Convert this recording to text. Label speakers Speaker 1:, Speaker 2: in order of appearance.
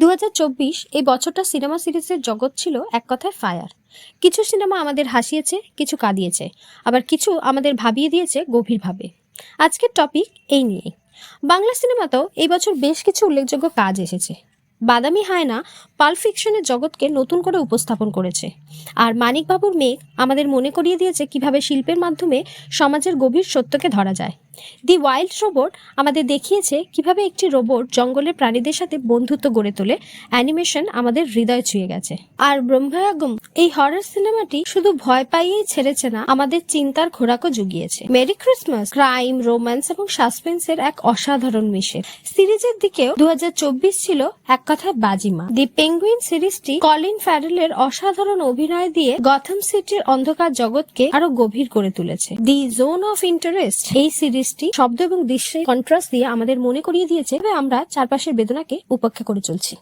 Speaker 1: দু হাজার চব্বিশ এই বছরটা সিনেমা সিরিজের জগৎ ছিল এক কথায় ফায়ার। কিছু সিনেমা আমাদের হাসিয়েছে, কিছু কাঁদিয়েছে, আবার কিছু আমাদের ভাবিয়ে দিয়েছে গভীরভাবে। আজকের টপিক এই নিয়ে। বাংলা সিনেমাতেও এই বছর বেশ কিছু উল্লেখযোগ্য কাজ এসেছে। বাদামি হায়না পাল ফিকশনের জগৎকে নতুন করে উপস্থাপন করেছে। আর মানিকবাবুর মেঘ আমাদের মনে করিয়ে দিয়েছে কীভাবে শিল্পের মাধ্যমে সমাজের গভীর সত্যকে ধরা যায়। দি ওয়াইল্ড রোবট আমাদের দেখিয়েছে কীভাবে একটি রোবট জঙ্গলের প্রাণীদের সাথে বন্ধুত্ব গড়ে তোলে। অ্যানিমেশন আমাদের হৃদয় ছুঁয়ে গেছে। আর ব্রহ্মায়াগম, এই হরর সিনেমাটি শুধু ভয় পাইয়েই ছেড়েছে না, আমাদের চিন্তার খোরাকও জুগিয়েছে। মেরি ক্রিসমাস, ক্রাইম, রোম্যান্স এবং সাসপেন্সের এক অসাধারণ মিশেল সিরিজের দিকেও দু হাজার চব্বিশ ছিল এক কথায় বাজিমা। দি পেঙ্গুইন সিরিজটি কলিন ফ্যারেলের অসাধারণ অভিনয় দিয়ে গথম সিটির অন্ধকার জগৎকে আরও গভীর করে তুলেছে। দি জোন অফ ইন্টারেস্ট, এই সিরিজটি শব্দ এবং দৃশ্যে কন্ট্রাস্ট দিয়ে আমাদের মনে করিয়ে দিয়েছে আমরা চারপাশের বেদনাকে উপেক্ষা করে চলছি।